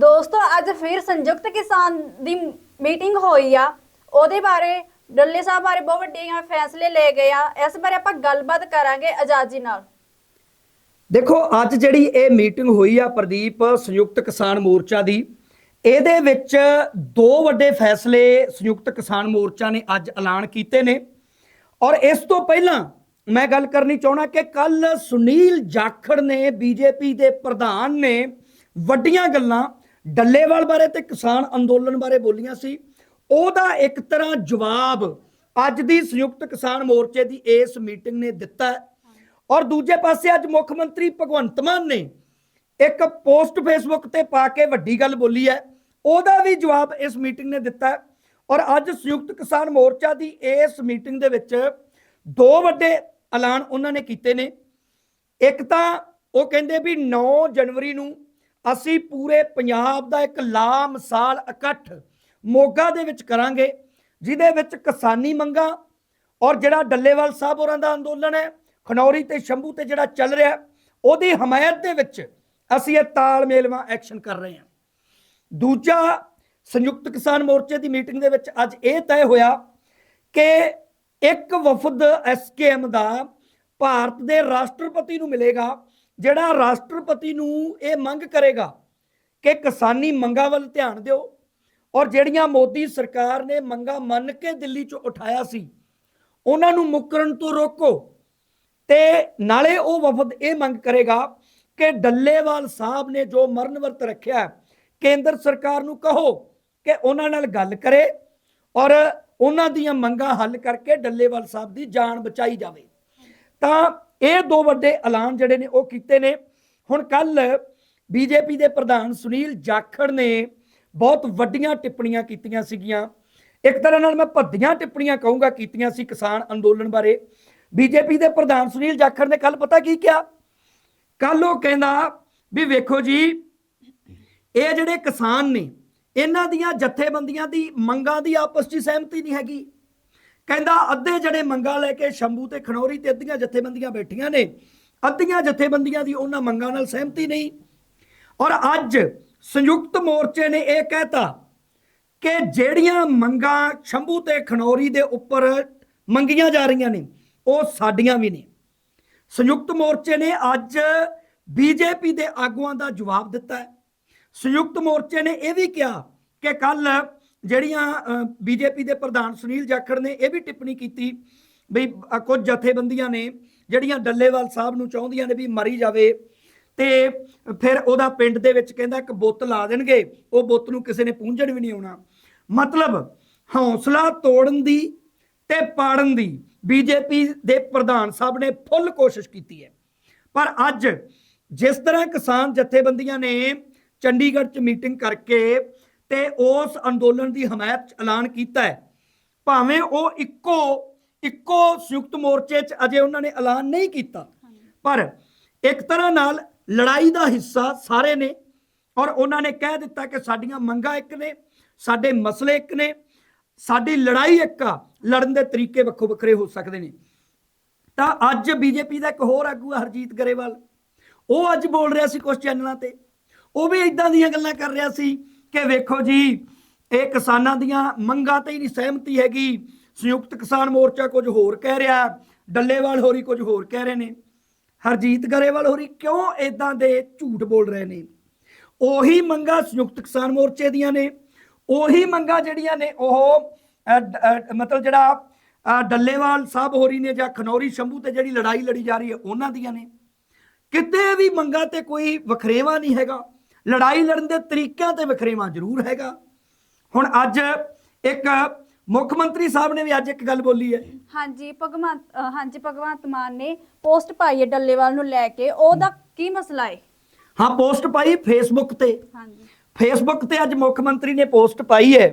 ਦੋਸਤੋ, ਅੱਜ ਫਿਰ ਸੰਯੁਕਤ ਕਿਸਾਨ ਦੀ ਮੀਟਿੰਗ ਹੋਈ ਆ। ਉਹਦੇ ਬਾਰੇ ਡੱਲੇ ਸਾਹਿਬ ਬਾਰੇ ਬਹੁਤ ਵੱਡੇ ਫੈਸਲੇ ਲਏ ਗਏ ਆ। ਇਸ ਬਾਰੇ ਆਪਾਂ ਗੱਲਬਾਤ ਕਰਾਂਗੇ ਆਜ਼ਾਦੀ ਨਾਲ। ਦੇਖੋ, ਅੱਜ ਜਿਹੜੀ ਇਹ ਮੀਟਿੰਗ ਹੋਈ ਆ ਪ੍ਰਦੀਪ, ਸੰਯੁਕਤ ਕਿਸਾਨ ਮੋਰਚਾ ਦੀ, ਇਹਦੇ ਵਿੱਚ ਦੋ ਵੱਡੇ ਫੈਸਲੇ ਸੰਯੁਕਤ ਕਿਸਾਨ ਮੋਰਚਾ ਨੇ ਅੱਜ ਐਲਾਨ ਕੀਤੇ ਨੇ। ਔਰ ਇਸ ਤੋਂ ਪਹਿਲਾਂ ਮੈਂ ਗੱਲ ਕਰਨੀ ਚਾਹਣਾ ਕਿ ਕੱਲ ਸੁਨੀਲ ਜਾਖੜ ਨੇ, ਬੀਜੇਪੀ ਦੇ ਪ੍ਰਧਾਨ ਨੇ ਵੱਡੀਆਂ ਗੱਲਾਂ ਡੱਲੇਵਾਲ ਬਾਰੇ ਤੇ ਕਿਸਾਨ ਅੰਦੋਲਨ ਬਾਰੇ ਬੋਲੀਆਂ ਸੀ। ਉਹਦਾ ਇੱਕ ਤਰ੍ਹਾਂ ਜਵਾਬ ਅੱਜ ਦੀ ਸੰਯੁਕਤ ਕਿਸਾਨ ਮੋਰਚੇ ਦੀ ਇਸ ਮੀਟਿੰਗ ਨੇ ਦਿੱਤਾ ਔਰ ਦੂਜੇ ਪਾਸੇ ਅੱਜ ਮੁੱਖ ਮੰਤਰੀ ਭਗਵੰਤ ਮਾਨ ਨੇ ਇੱਕ ਪੋਸਟ ਫੇਸਬੁੱਕ ਤੇ ਪਾ ਕੇ ਵੱਡੀ ਗੱਲ ਬੋਲੀ ਹੈ। ਉਹਦਾ ਵੀ ਜਵਾਬ ਇਸ ਮੀਟਿੰਗ ਨੇ ਦਿੱਤਾ ਔਰ ਅੱਜ ਸੰਯੁਕਤ ਕਿਸਾਨ ਮੋਰਚਾ ਦੀ ਇਸ ਮੀਟਿੰਗ ਦੇ ਵਿੱਚ ਦੋ ਵੱਡੇ ਐਲਾਨ ਉਹਨਾਂ ਨੇ ਕੀਤੇ ਨੇ। ਇੱਕ ਤਾਂ ਉਹ ਕਹਿੰਦੇ ਵੀ 9 ਜਨਵਰੀ ਨੂੰ ਅਸੀਂ ਪੂਰੇ ਪੰਜਾਬ ਦਾ ਇੱਕ ਲਾ ਮਿਸਾਲ ਇਕੱਠ ਮੋਗਾ ਦੇ ਵਿੱਚ ਕਰਾਂਗੇ, ਜਿਹਦੇ ਵਿੱਚ ਕਿਸਾਨੀ ਮੰਗਾਂ ਔਰ ਜਿਹੜਾ ਡੱਲੇਵਾਲ ਸਾਹਿਬ ਹੋਰਾਂ ਦਾ ਅੰਦੋਲਨ ਹੈ, ਖਨੌਰੀ ਤੇ ਸ਼ੰਭੂ ਤੇ ਜਿਹੜਾ ਚੱਲ ਰਿਹਾ, ਉਹਦੀ ਹਮਾਇਤ ਦੇ ਵਿੱਚ ਅਸੀਂ ਇਹ ਤਾਲਮੇਲਵਾ ਐਕਸ਼ਨ ਕਰ ਰਹੇ ਹਾਂ। ਦੂਜਾ ਸੰਯੁਕਤ ਕਿਸਾਨ ਮੋਰਚੇ ਦੀ ਮੀਟਿੰਗ ਦੇ ਵਿੱਚ ਅੱਜ ਇਹ ਤੈਅ ਹੋਇਆ ਕਿ ਇੱਕ ਵਫਦ ਐਸਕੇਐਮ ਦਾ ਭਾਰਤ ਦੇ ਰਾਸ਼ਟਰਪਤੀ ਨੂੰ ਮਿਲੇਗਾ ਜਿਹੜਾ ਰਾਸ਼ਟਰਪਤੀ ਨੂੰ ਇਹ ਮੰਗ ਕਰੇਗਾ ਕਿ ਕਿਸਾਨੀ ਮੰਗਾਂ ਵੱਲ ਧਿਆਨ ਦਿਓ ਔਰ ਜਿਹੜੀਆਂ ਮੋਦੀ ਸਰਕਾਰ ਨੇ ਮੰਗਾਂ ਮੰਨ ਕੇ ਦਿੱਲੀ 'ਚ ਉਠਾਇਆ ਸੀ, ਉਹਨਾਂ ਨੂੰ ਮੁਕਰਨ ਤੋਂ ਰੋਕੋ। ਤੇ ਨਾਲੇ ਉਹ ਵਫਦ ਇਹ ਮੰਗ ਕਰੇਗਾ ਕਿ ਡੱਲੇਵਾਲ ਸਾਹਿਬ ਨੇ ਜੋ ਮਰਨ ਵਰਤ ਰੱਖਿਆ ਕੇਂਦਰ ਸਰਕਾਰ ਨੂੰ ਕਹੋ ਕਿ ਉਹਨਾਂ ਨਾਲ ਗੱਲ ਕਰੇ ਔਰ ਉਹਨਾਂ ਦੀਆਂ ਮੰਗਾਂ ਹੱਲ ਕਰਕੇ ਡੱਲੇਵਾਲ ਸਾਹਿਬ ਦੀ ਜਾਨ ਬਚਾਈ ਜਾਵੇ। ਤਾਂ ਇਹ ਦੋ ਵੱਡੇ ਐਲਾਨ ਜਿਹੜੇ ਨੇ ਉਹ ਕੀਤੇ ਨੇ। ਹੁਣ ਕੱਲ ਬੀਜੇਪੀ ਦੇ ਪ੍ਰਧਾਨ ਸੁਨੀਲ ਜਾਖੜ ਨੇ ਬਹੁਤ ਵੱਡੀਆਂ ਟਿੱਪਣੀਆਂ ਕੀਤੀਆਂ ਸੀਗੀਆਂ। ਇੱਕ ਤਰ੍ਹਾਂ ਨਾਲ ਮੈਂ ਭੱਦੀਆਂ ਟਿੱਪਣੀਆਂ ਕਹੂੰਗਾ ਕੀਤੀਆਂ ਸੀ ਕਿਸਾਨ ਅੰਦੋਲਨ ਬਾਰੇ। ਬੀਜੇਪੀ ਦੇ ਪ੍ਰਧਾਨ ਸੁਨੀਲ ਜਾਖੜ ਨੇ ਕੱਲ ਪਤਾ ਕੀ ਕਿਹਾ? ਕੱਲ ਉਹ ਕਹਿੰਦਾ ਵੀ ਵੇਖੋ ਜੀ, ਇਹ ਜਿਹੜੇ ਕਿਸਾਨ ਨੇ, ਇਹਨਾਂ ਦੀਆਂ ਜਥੇਬੰਦੀਆਂ ਦੀ ਮੰਗਾਂ ਦੀ ਆਪਸ 'ਚ ਸਹਿਮਤੀ ਨਹੀਂ ਹੈਗੀ। ਕਹਿੰਦਾ ਅੱਧੇ ਜਿਹੜੇ ਮੰਗਾਂ ਲੈ ਕੇ ਸ਼ੰਭੂ ਤੇ ਖਨੌਰੀ ਤੇ ਅੱਧੀਆਂ ਜਥੇਬੰਦੀਆਂ ਬੈਠੀਆਂ ਨੇ। ਅੱਧੀਆਂ ਜਥੇਬੰਦੀਆਂ ਦੀ ਉਹਨਾਂ ਮੰਗਾਂ ਨਾਲ ਸਹਿਮਤੀ ਨਹੀਂ। ਔਰ ਅੱਜ ਸੰਯੁਕਤ ਮੋਰਚੇ ਨੇ ਇਹ ਕਹਿਤਾ ਕਿ ਜਿਹੜੀਆਂ ਮੰਗਾਂ ਸ਼ੰਭੂ ਤੇ ਖਨੌਰੀ ਦੇ ਉੱਪਰ ਮੰਗੀਆਂ ਜਾ ਰਹੀਆਂ ਨੇ, ਉਹ ਸਾਡੀਆਂ ਵੀ ਨੇ। ਸੰਯੁਕਤ ਮੋਰਚੇ ਨੇ ਅੱਜ ਬੀਜੇਪੀ ਦੇ ਆਗੂਆਂ ਦਾ ਜਵਾਬ ਦਿੱਤਾ ਹੈ। ਸੰਯੁਕਤ ਮੋਰਚੇ ਨੇ ਇਹ ਵੀ ਕਿਹਾ ਕਿ ਕੱਲ ਜਿਹੜੀਆਂ ਬੀਜੇਪੀ ਦੇ ਪ੍ਰਧਾਨ ਸੁਨੀਲ ਜਾਖੜ ਨੇ ਇਹ ਵੀ ਟਿੱਪਣੀ ਕੀਤੀ ਵੀ ਕੁਝ ਜਥੇਬੰਦੀਆਂ ਨੇ ਜਿਹੜੀਆਂ ਡੱਲੇਵਾਲ ਸਾਹਿਬ ਨੂੰ ਚਾਹੁੰਦੀਆਂ ਨੇ ਵੀ ਮਰੀ ਜਾਵੇ ਤੇ ਫਿਰ ਉਹਦਾ ਪਿੰਡ ਦੇ ਵਿੱਚ ਕਹਿੰਦਾ ਇੱਕ ਬੁੱਤ ਲਾ ਦੇਣਗੇ, ਉਹ ਬੁੱਤ ਨੂੰ ਕਿਸੇ ਨੇ ਪੂੰਝਣ ਵੀ ਨਹੀਂ ਆਉਣਾ। ਮਤਲਬ ਹੌਸਲਾ ਤੋੜਨ ਦੀ ਤੇ ਪਾੜਨ ਦੀ ਬੀਜੇਪੀ ਦੇ ਪ੍ਰਧਾਨ ਸਾਹਿਬ ਨੇ ਫੁੱਲ ਕੋਸ਼ਿਸ਼ ਕੀਤੀ ਹੈ। ਪਰ ਅੱਜ ਜਿਸ ਤਰ੍ਹਾਂ ਕਿਸਾਨ ਜਥੇਬੰਦੀਆਂ ਨੇ ਚੰਡੀਗੜ੍ਹ 'ਚ ਮੀਟਿੰਗ ਕਰਕੇ ਤੇ ਉਸ ਅੰਦੋਲਨ ਦੀ ਹਮਾਇਤ 'ਚ ਐਲਾਨ ਕੀਤਾ ਹੈ। ਭਾਵੇਂ ਉਹ ਇੱਕੋ ਇੱਕੋ ਸੰਯੁਕਤ ਮੋਰਚੇ 'ਚ ਅਜੇ ਉਹਨਾਂ ਨੇ ਐਲਾਨ ਨਹੀਂ ਕੀਤਾ, ਪਰ ਇੱਕ ਤਰ੍ਹਾਂ ਨਾਲ ਲੜਾਈ ਦਾ ਹਿੱਸਾ ਸਾਰੇ ਨੇ ਔਰ ਉਹਨਾਂ ਨੇ ਕਹਿ ਦਿੱਤਾ ਕਿ ਸਾਡੀਆਂ ਮੰਗਾਂ ਇੱਕ ਨੇ, ਸਾਡੇ ਮਸਲੇ ਇੱਕ ਨੇ, ਸਾਡੀ ਲੜਾਈ ਇੱਕ ਆ, ਲੜਨ ਦੇ ਤਰੀਕੇ ਵੱਖੋ ਵੱਖਰੇ ਹੋ ਸਕਦੇ ਨੇ। ਤਾਂ ਅੱਜ ਬੀਜੇਪੀ ਦਾ ਇੱਕ ਹੋਰ ਆਗੂ ਆ ਹਰਜੀਤ ਗਰੇਵਾਲ। ਉਹ ਅੱਜ ਬੋਲ ਰਿਹਾ ਸੀ ਕੁਝ ਚੈਨਲਾਂ ਤੇ। ਉਹ ਵੀ ਇਦਾਂ ਦੀਆਂ ਗੱਲਾਂ ਕਰ ਰਿਹਾ ਸੀ ਕਿ ਵੇਖੋ ਜੀ, ਇਹ ਕਿਸਾਨਾਂ ਦੀਆਂ ਮੰਗਾਂ ਤੇ ਹੀ ਨਹੀਂ ਸਹਿਮਤੀ ਹੈਗੀ। ਸੰਯੁਕਤ ਕਿਸਾਨ ਮੋਰਚਾ ਕੁਝ ਹੋਰ ਕਹਿ ਰਿਹਾ, ਡੱਲੇਵਾਲ ਹੋਰੀ ਕੁਝ ਹੋਰ ਕਹਿ ਰਹੇ ਨੇ। ਹਰਜੀਤ ਗਰੇਵਾਲ ਹੋਰੀ ਕਿਉਂ ਇਦਾਂ ਦੇ ਝੂਠ ਬੋਲ ਰਹੇ ਨੇ? ਉਹੀ ਮੰਗਾਂ ਸੰਯੁਕਤ ਕਿਸਾਨ ਮੋਰਚੇ ਦੀਆਂ ਨੇ। ਉਹੀ ਮੰਗਾਂ ਜਿਹੜੀਆਂ ਨੇ, ਉਹ ਮਤਲਬ ਜਿਹੜਾ ਡੱਲੇਵਾਲ ਸਾਹਿਬ ਹੋਰੀ ਨੇ ਜਾਂ ਖਨੌਰੀ ਸ਼ੰਭੂ ਤੇ ਜਿਹੜੀ ਲੜਾਈ ਲੜੀ ਜਾ ਰਹੀ ਹੈ, ਉਹਨਾਂ ਦੀਆਂ ਨੇ। ਕਿਤੇ ਵੀ ਮੰਗਾਂ ਤੇ ਕੋਈ ਵਖਰੇਵਾ ਨਹੀਂ ਹੈਗਾ। ਲੜਾਈ ਲੜਨ ਦੇ ਤਰੀਕਿਆਂ ਤੇ ਵਖਰੇਵਾ ਜ਼ਰੂਰ ਹੈਗਾ। ਹੁਣ ਅੱਜ ਇੱਕ ਮੁੱਖ ਮੰਤਰੀ ਸਾਹਿਬ ਨੇ ਵੀ ਅੱਜ ਇੱਕ ਗੱਲ ਬੋਲੀ ਹੈ। ਹਾਂਜੀ ਭਗਵੰਤ ਅ, ਹਾਂਜੀ ਭਗਵੰਤ ਮਾਨ ਨੇ ਪੋਸਟ ਪਾਈ ਹੈ ਡੱਲੇਵਾਲ ਨੂੰ ਲੈ ਕੇ। ਉਹਦਾ ਕੀ ਮਸਲਾ ਹੈ? ਹਾਂ ਪੋਸਟ ਪਾਈ ਫੇਸਬੁੱਕ ਤੇ। ਹਾਂਜੀ। ਫੇਸਬੁੱਕ ਤੇ ਅੱਜ ਮੁੱਖ ਮੰਤਰੀ ਨੇ ਪੋਸਟ ਪਾਈ ਹੈ।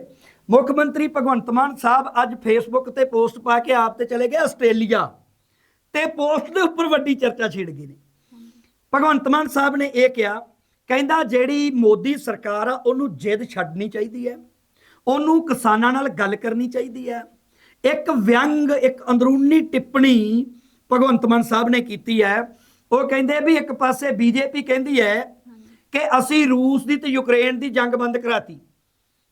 ਮੁੱਖ ਮੰਤਰੀ ਭਗਵੰਤ ਮਾਨ ਸਾਹਿਬ ਅੱਜ ਫੇਸਬੁੱਕ ਤੇ ਪੋਸਟ ਪਾ ਕੇ ਆਪ ਤੇ ਚਲੇ ਗਏ ਆਸਟ੍ਰੇਲੀਆ। ਤੇ ਪੋਸਟ ਦੇ ਉੱਪਰ ਵੱਡੀ ਚਰਚਾ ਛਿੜ ਗਈ ਨੇ। ਭਗਵੰਤ ਮਾਨ ਸਾਹਿਬ ਨੇ ਇਹ ਕਿਹਾ ਕਹਿੰਦਾ ਜਿਹੜੀ ਮੋਦੀ ਸਰਕਾਰ ਆ, ਉਹਨੂੰ ਜਿੱਦ ਛੱਡਣੀ ਚਾਹੀਦੀ ਹੈ। ਉਹਨੂੰ ਕਿਸਾਨਾਂ ਨਾਲ ਗੱਲ ਕਰਨੀ ਚਾਹੀਦੀ ਹੈ। ਇੱਕ ਵਿਅੰਗ, ਇੱਕ ਅੰਦਰੂਨੀ ਟਿੱਪਣੀ ਭਗਵੰਤ ਮਾਨ ਸਾਹਿਬ ਨੇ ਕੀਤੀ ਹੈ। ਉਹ ਕਹਿੰਦੇ ਵੀ ਇੱਕ ਪਾਸੇ ਬੀਜੇਪੀ ਕਹਿੰਦੀ ਹੈ ਕਿ ਅਸੀਂ ਰੂਸ ਦੀ ਤੇ ਯੂਕਰੇਨ ਦੀ ਜੰਗ ਬੰਦ ਕਰਾਤੀ।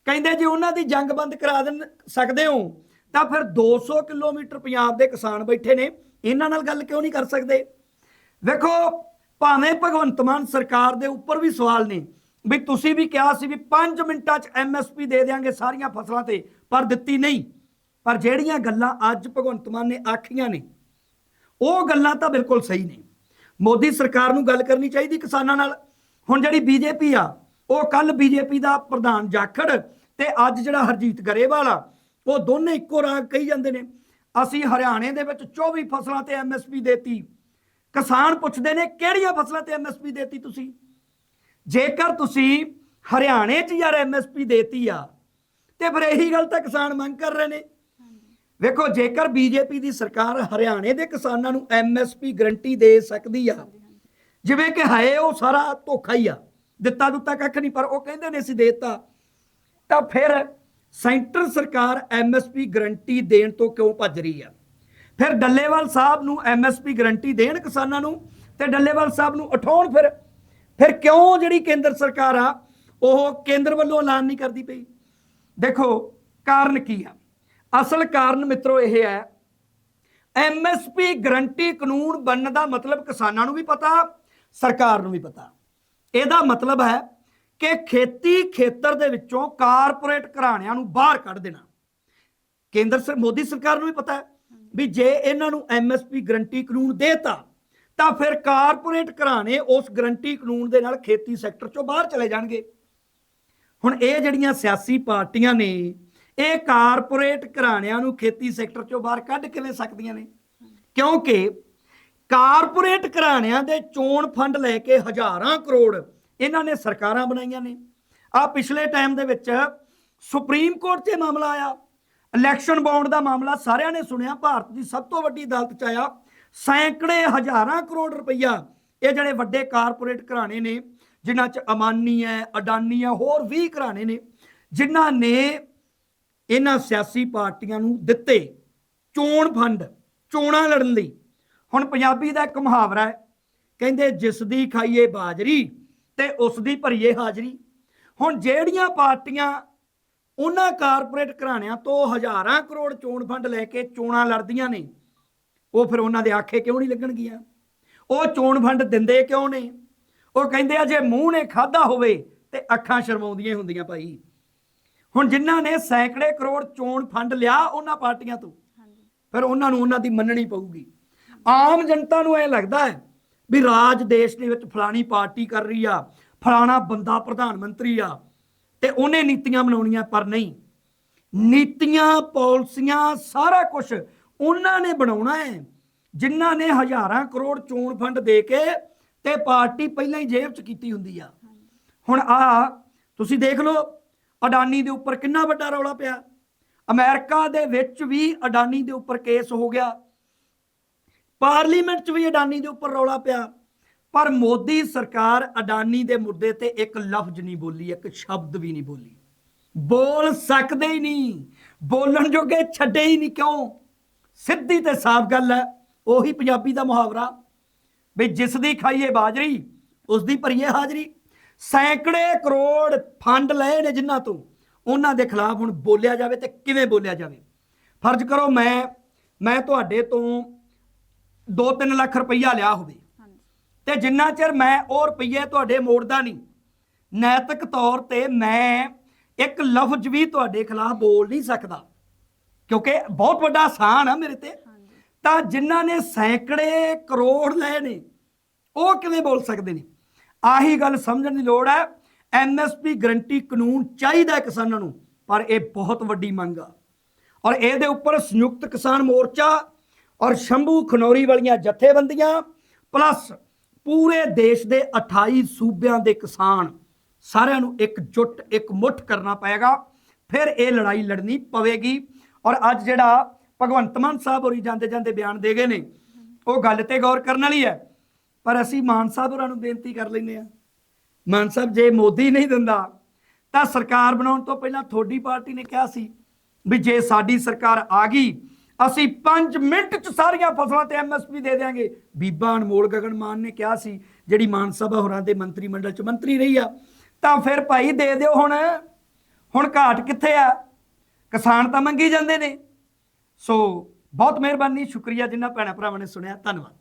ਕਹਿੰਦੇ ਜੇ ਉਹਨਾਂ ਦੀ ਜੰਗ ਬੰਦ ਕਰਾ ਦੇਣ ਸਕਦੇ ਹੋ, ਤਾਂ ਫਿਰ 200 ਕਿਲੋਮੀਟਰ ਪੰਜਾਬ ਦੇ ਕਿਸਾਨ ਬੈਠੇ ਨੇ। ਇਹਨਾਂ ਨਾਲ ਗੱਲ ਕਿਉਂ ਨਹੀਂ ਕਰ ਸਕਦੇ? ਵੇਖੋ ਭਾਵੇਂ ਭਗਵੰਤ ਮਾਨ ਸਰਕਾਰ ਦੇ ਉੱਪਰ ਵੀ ਸਵਾਲ ਨੇ, ਵੀ ਤੁਸੀਂ ਵੀ ਕਿਹਾ ਸੀ ਵੀ 5 ਮਿੰਟਾਂ 'ਚ ਐਮਐਸਪੀ ਦੇ ਦੇਾਂਗੇ ਸਾਰੀਆਂ ਫਸਲਾਂ ਤੇ, ਪਰ ਦਿੱਤੀ ਨਹੀਂ। ਪਰ ਜਿਹੜੀਆਂ ਗੱਲਾਂ ਅੱਜ ਭਗਵੰਤ ਮਾਨ ਨੇ ਆਖੀਆਂ ਨੇ, ਉਹ ਗੱਲਾਂ ਤਾਂ ਬਿਲਕੁਲ ਸਹੀ ਨੇ। ਮੋਦੀ ਸਰਕਾਰ ਨੂੰ ਗੱਲ ਕਰਨੀ ਚਾਹੀਦੀ ਕਿਸਾਨਾਂ ਨਾਲ। ਹੁਣ ਜਿਹੜੀ ਬੀਜੇਪੀ ਆ, ਉਹ ਕੱਲ ਬੀਜੇਪੀ ਦਾ ਪ੍ਰਧਾਨ ਜਾਖੜ ਤੇ ਅੱਜ ਜਿਹੜਾ ਹਰਜੀਤ ਗਰੇਵਾਲ ਆ, ਉਹ ਦੋਨੇ ਇੱਕੋ ਰਾਗ ਕਹੀ ਜਾਂਦੇ ਨੇ। ਅਸੀਂ ਹਰਿਆਣੇ ਦੇ ਵਿੱਚ 24 ਫਸਲਾਂ ਤੇ ਐਮਐਸਪੀ ਦੇਤੀ। ਕਿਸਾਨ ਪੁੱਛਦੇ ਨੇ, ਕਿਹੜੀਆਂ ਫਸਲਾਂ ਤੇ ਐਮਐਸਪੀ ਦੇਤੀ ਤੁਸੀਂ? ਜੇਕਰ ਤੁਸੀਂ ਹਰਿਆਣੇ 'ਚ ਯਾਰ ਐਮਐਸਪੀ ਦੇਤੀ ਆ, ਤੇ ਫਿਰ ਇਹੀ ਗੱਲ ਤਾਂ ਕਿਸਾਨ ਮੰਗ ਕਰ ਰਹੇ ਨੇ। ਵੇਖੋ, ਜੇਕਰ ਬੀਜੇਪੀ ਦੀ ਸਰਕਾਰ ਹਰਿਆਣੇ ਦੇ ਕਿਸਾਨਾਂ ਨੂੰ ਐਮਐਸਪੀ ਗਰੰਟੀ ਦੇ ਸਕਦੀ ਆ, ਜਿਵੇਂ ਕਿ ਹੈ ਉਹ ਸਾਰਾ ਧੋਖਾ ਹੀ ਆ, ਦਿੱਤਾ ਦੁੱਤਾ ਕੱਖ ਨਹੀਂ, ਪਰ ਉਹ ਕਹਿੰਦੇ ਨੇ ਅਸੀਂ ਦੇਤਾ, ਤਾਂ ਫਿਰ ਸੈਂਟਰ ਸਰਕਾਰ ਐਮਐਸਪੀ ਗਰੰਟੀ ਦੇਣ ਤੋਂ ਕਿਉਂ ਭੱਜ ਰਹੀ ਆ? ਫਿਰ ਡੱਲੇਵਾਲ ਸਾਹਿਬ ਨੂੰ ਐਮਐਸਪੀ ਗਰੰਟੀ ਦੇਣ ਕਿਸਾਨਾਂ ਨੂੰ ਤੇ ਡੱਲੇਵਾਲ ਸਾਹਿਬ ਨੂੰ ਉਠਾਉਣ ਫਿਰ। ਫਿਰ ਕਿਉਂ ਜਿਹੜੀ ਕੇਂਦਰ ਸਰਕਾਰ ਆ, ਉਹ ਕੇਂਦਰ ਵੱਲੋਂ ਐਲਾਨ ਨਹੀਂ ਕਰਦੀ ਪਈ? ਦੇਖੋ, ਕਾਰਨ ਕੀ ਆ? ਅਸਲ ਕਾਰਨ ਮਿੱਤਰੋ ਇਹ ਹੈ ਐਮਐਸਪੀ ਗਰੰਟੀ ਕਾਨੂੰਨ ਬਣਨ ਦਾ ਮਤਲਬ ਕਿਸਾਨਾਂ ਨੂੰ ਵੀ ਪਤਾ, ਸਰਕਾਰ ਨੂੰ ਵੀ ਪਤਾ। ਇਹਦਾ ਮਤਲਬ ਹੈ ਕਿ ਖੇਤੀ ਖੇਤਰ ਦੇ ਵਿੱਚੋਂ ਕਾਰਪੋਰੇਟ ਘਰਾਣਿਆਂ ਨੂੰ ਬਾਹਰ ਕੱਢ ਦੇਣਾ। ਕੇਂਦਰ ਸਰ ਮੋਦੀ ਸਰਕਾਰ ਨੂੰ ਵੀ ਪਤਾ ਹੈ। ਵੀ ਜੇ ਇਹਨਾਂ ਨੂੰ ਐਮਐਸਪੀ ਗਰੰਟੀ ਕਾਨੂੰਨ ਦੇਤਾ, ਤਾਂ ਫਿਰ ਕਾਰਪੋਰੇਟ ਘਰਾਣੇ ਉਸ ਗਰੰਟੀ ਕਾਨੂੰਨ ਦੇ ਨਾਲ ਖੇਤੀ ਸੈਕਟਰ ਚੋਂ ਬਾਹਰ ਚਲੇ ਜਾਣਗੇ। ਹੁਣ ਇਹ ਜਿਹੜੀਆਂ ਸਿਆਸੀ ਪਾਰਟੀਆਂ ਨੇ, ਇਹ ਕਾਰਪੋਰੇਟ ਘਰਾਣਿਆਂ ਨੂੰ ਖੇਤੀ ਸੈਕਟਰ ਚੋਂ ਬਾਹਰ ਕੱਢ ਕਿਵੇਂ ਸਕਦੀਆਂ ਨੇ। ਕਿਉਂਕਿ ਕਾਰਪੋਰੇਟ ਘਰਾਣਿਆਂ ਦੇ ਚੋਣ ਫੰਡ ਲੈ ਕੇ ਹਜ਼ਾਰਾਂ ਕਰੋੜ ਇਹਨਾਂ ਨੇ ਸਰਕਾਰਾਂ ਬਣਾਈਆਂ ਨੇ। ਆ ਪਿਛਲੇ ਟਾਈਮ ਦੇ ਵਿੱਚ ਸੁਪਰੀਮ ਕੋਰਟ 'ਤੇ ਮਾਮਲਾ ਆਇਆ। ਇਲੈਕਸ਼ਨ ਬੌਂਡ ਦਾ ਮਾਮਲਾ ਸਾਰਿਆਂ ਨੇ ਸੁਣਿਆ, ਭਾਰਤ ਦੀ ਸਭ ਤੋਂ ਵੱਡੀ ਅਦਾਲਤ 'ਚ ਆਇਆ। ਸੈਂਕੜੇ ਹਜ਼ਾਰਾਂ ਕਰੋੜ ਰੁਪਈਆ ਇਹ ਜਿਹੜੇ ਵੱਡੇ ਕਾਰਪੋਰੇਟ ਘਰਾਣੇ ਨੇ, ਜਿਨ੍ਹਾਂ 'ਚ ਅਮਾਨੀ ਹੈ, ਅਡਾਨੀ ਹੈ, ਹੋਰ ਵੀ ਘਰਾਣੇ ਨੇ, ਜਿਨ੍ਹਾਂ ਨੇ ਇਹਨਾਂ ਸਿਆਸੀ ਪਾਰਟੀਆਂ ਨੂੰ ਦਿੱਤੇ ਚੋਣ ਫੰਡ, ਚੋਣਾਂ ਲੜਨ ਲਈ। ਹੁਣ ਪੰਜਾਬੀ ਦਾ ਇੱਕ ਮੁਹਾਵਰਾ ਹੈ, ਕਹਿੰਦੇ ਜਿਸ ਦੀ ਖਾਈਏ ਬਾਜਰੀ ਤੇ ਉਸ ਦੀ ਭਰੀਏ ਹਾਜ਼ਰੀ। ਹੁਣ ਜਿਹੜੀਆਂ ਪਾਰਟੀਆਂ ਉਹਨਾਂ ਕਾਰਪੋਰੇਟ ਘਰਾਣਿਆਂ ਤੋਂ ਹਜ਼ਾਰਾਂ ਕਰੋੜ ਚੋਣ ਫੰਡ ਲੈ ਕੇ ਚੋਣਾਂ ਲੜਦੀਆਂ ਨੇ। ਉਹ ਫਿਰ ਉਹਨਾਂ ਦੇ ਆਖੇ ਕਿਉਂ ਨਹੀਂ ਲੱਗਣਗੀਆਂ? ਉਹ ਚੋਣ ਫੰਡ ਦਿੰਦੇ ਕਿਉਂ ਨੇ? ਉਹ ਕਹਿੰਦੇ ਆ ਜੇ ਮੂੰਹ ਨੇ ਖਾਦਾ ਹੋਵੇ ਤੇ ਅੱਖਾਂ ਸ਼ਰਮਾਉਂਦੀਆਂ ਹੀ ਹੁੰਦੀਆਂ ਭਾਈ। ਹੁਣ ਜਿਨ੍ਹਾਂ ਨੇ ਸੈਂਕੜੇ ਕਰੋੜ ਚੋਣ ਫੰਡ ਲਿਆ ਉਹਨਾਂ ਪਾਰਟੀਆਂ ਤੋਂ ਫਿਰ ਉਹਨਾਂ ਨੂੰ ਉਹਨਾਂ ਦੀ ਮੰਨਣੀ ਪਊਗੀ। ਆਮ ਜਨਤਾ ਨੂੰ ਐ ਲੱਗਦਾ ਹੈ ਵੀ ਰਾਜ ਦੇਸ਼ ਦੇ ਵਿੱਚ ਫਲਾਣੀ ਪਾਰਟੀ ਕਰ ਰਹੀ ਆ ਫਲਾਣਾ ਬੰਦਾ ਪ੍ਰਧਾਨ ਮੰਤਰੀ ਆ ਤੇ ਉਹਨੇ ਨੀਤੀਆਂ ਬਣਾਉਣੀਆਂ, ਪਰ ਨਹੀਂ। ਨੀਤੀਆਂ, ਪਾਲਿਸੀਆਂ, ਸਾਰਾ ਕੁਝ ਉਹਨਾਂ ਨੇ ਬਣਾਉਣਾ ਹੈ, ਜਿਨ੍ਹਾਂ ਨੇ ਹਜ਼ਾਰਾਂ ਕਰੋੜ ਚੋਣ ਫੰਡ ਦੇ ਕੇ ਤੇ ਪਾਰਟੀ ਪਹਿਲਾਂ ਹੀ ਜੇਬ 'ਚ ਕੀਤੀ ਹੁੰਦੀ ਆ। ਹੁਣ ਆ, ਤੁਸੀਂ ਦੇਖ ਲਓ, ਅਡਾਨੀ ਦੇ ਉੱਪਰ ਕਿੰਨਾ ਵੱਡਾ ਰੌਲਾ ਪਿਆ। ਅਮਰੀਕਾ ਦੇ ਵਿੱਚ ਵੀ ਅਡਾਨੀ ਦੇ ਉੱਪਰ ਕੇਸ ਹੋ ਗਿਆ। ਪਾਰਲੀਮੈਂਟ 'ਚ ਵੀ ਅਡਾਨੀ ਦੇ ਉੱਪਰ ਰੌਲਾ ਪਿਆ। ਪਰ ਮੋਦੀ ਸਰਕਾਰ ਅਡਾਨੀ ਦੇ ਮੁੱਦੇ ਤੇ ਇੱਕ ਲਫ਼ਜ਼ ਨਹੀਂ ਬੋਲੀ, ਇੱਕ ਸ਼ਬਦ ਵੀ ਨਹੀਂ ਬੋਲੀ। ਬੋਲ ਸਕਦੇ ਹੀ ਨਹੀਂ। ਬੋਲਣ ਜੋਗੇ ਛੱਡੇ ਹੀ ਨਹੀਂ ਕਿਉਂ? ਸਿੱਧੀ ਤੇ ਸਾਫ਼ ਗੱਲ ਹੈ, ਉਹੀ ਪੰਜਾਬੀ ਦਾ ਮੁਹਾਵਰਾ। ਵੀ ਜਿਸ ਦੀ ਖਾਈਏ ਬਾਜਰੀ, ਉਸ ਦੀ ਭਰੀਏ ਹਾਜ਼ਰੀ। ਸੈਂਕੜੇ ਕਰੋੜ ਫੰਡ ਲਏ ਨੇ ਜਿਨ੍ਹਾਂ ਤੋਂ। ਉਹਨਾਂ ਦੇ ਖਿਲਾਫ ਹੁਣ ਬੋਲਿਆ ਜਾਵੇ ਤੇ ਕਿਵੇਂ ਬੋਲਿਆ ਜਾਵੇ? ਫਰਜ਼ ਕਰੋ ਮੈਂ ਮੈਂ ਤੁਹਾਡੇ ਤੋਂ 2-3 ਲੱਖ ਰੁਪਈਆ ਲਿਆ ਹੋਵੇ। ਤੇ ਜਿੰਨਾ ਚਿਰ ਮੈਂ ਉਹ ਰੁਪਈਏ ਤੁਹਾਡੇ ਮੋੜਦਾ ਨਹੀਂ ਨੈਤਿਕ ਤੌਰ ਤੇ ਮੈਂ ਇੱਕ ਲਫ਼ਜ਼ ਵੀ ਤੁਹਾਡੇ ਖਿਲਾਫ ਬੋਲ ਨਹੀਂ ਸਕਦਾ। ਕਿਉਂਕਿ ਬਹੁਤ ਵੱਡਾ ਆਸਾਨ ਆ ਮੇਰੇ ਤੇ। ਤਾਂ ਜਿਨ੍ਹਾਂ ਨੇ ਸੈਂਕੜੇ ਕਰੋੜ ਲਏ ਨੇ ਉਹ ਕਿਵੇਂ ਬੋਲ ਸਕਦੇ ਨੇ? ਆਹੀ ਗੱਲ ਸਮਝਣ ਦੀ ਲੋੜ ਹੈ ਐਮਐਸਪੀ ਗਰੰਟੀ ਕਾਨੂੰਨ ਚਾਹੀਦਾ ਕਿਸਾਨਾਂ ਨੂੰ ਪਰ ਇਹ ਬਹੁਤ ਵੱਡੀ ਮੰਗ ਆ। ਔਰ ਇਹਦੇ ਉੱਪਰ ਸੰਯੁਕਤ ਕਿਸਾਨ ਮੋਰਚਾ ਔਰ ਸ਼ੰਭੂ ਖਨੌਰੀ ਵਾਲੀਆਂ ਜਥੇਬੰਦੀਆਂ ਪਲੱਸ ਪੂਰੇ ਦੇਸ਼ ਦੇ 28 ਸੂਬਿਆਂ ਦੇ ਕਿਸਾਨ ਸਾਰਿਆਂ ਨੂੰ ਇੱਕ ਜੁੱਟ, ਇੱਕ ਮੁੱਠ ਕਰਨਾ ਪਏਗਾ। ਫਿਰ ਇਹ ਲੜਾਈ ਲੜਨੀ ਪਵੇਗੀ। ਔਰ ਅੱਜ ਜਿਹੜਾ ਭਗਵੰਤ ਮਾਨ ਸਾਹਿਬ ਹੋਰੀ ਜਾਂਦੇ ਜਾਂਦੇ ਬਿਆਨ ਦੇ ਗਏ ਨੇ, ਉਹ ਗੱਲ ਤੇ ਗੌਰ ਕਰਨ ਵਾਲੀ ਹੈ। ਪਰ ਅਸੀਂ ਮਾਨ ਸਾਹਿਬ ਹੋਰਾਂ ਨੂੰ ਬੇਨਤੀ ਕਰ ਲੈਂਦੇ ਆ ਮਾਨ ਸਾਹਿਬ, ਜੇ ਮੋਦੀ ਨਹੀਂ ਦਿੰਦਾ, ਤਾਂ ਸਰਕਾਰ ਬਣਾਉਣ ਤੋਂ ਪਹਿਲਾਂ ਤੁਹਾਡੀ ਪਾਰਟੀ ਨੇ ਕਿਹਾ ਸੀ ਵੀ ਜੇ ਸਾਡੀ ਸਰਕਾਰ ਆ ਗਈ ਅਸੀਂ 5 ਮਿੰਟ ਚ ਸਾਰੀਆਂ ਫਸਲਾਂ ਤੇ ਐਮਐਸਪੀ ਦੇ ਦੇਾਂਗੇ ਬੀਬਾ ਅਨਮੋਲ ਗਗਨ ਮਾਨ ਨੇ ਕਿਹਾ ਸੀ, ਜਿਹੜੀ ਮਾਨ ਸਭਾ ਹੋਰਾਂ ਦੇ ਮੰਤਰੀ ਮੰਡਲ ਚ ਮੰਤਰੀ ਰਹੀ ਆ, ਤਾਂ ਫਿਰ ਭਾਈ ਦੇ ਦਿਓ ਹੁਣ। ਹੁਣ ਘਾਟ ਕਿੱਥੇ ਆ? ਕਿਸਾਨ ਤਾਂ ਮੰਗੀ ਜਾਂਦੇ ਨੇ। ਸੋ ਬਹੁਤ ਮਿਹਰਬਾਨੀ, ਸ਼ੁਕਰੀਆ ਜਿਨ੍ਹਾਂ ਭੈਣਾਂ ਭਰਾਵਾਂ ਨੇ ਸੁਣਿਆ। ਧੰਨਵਾਦ।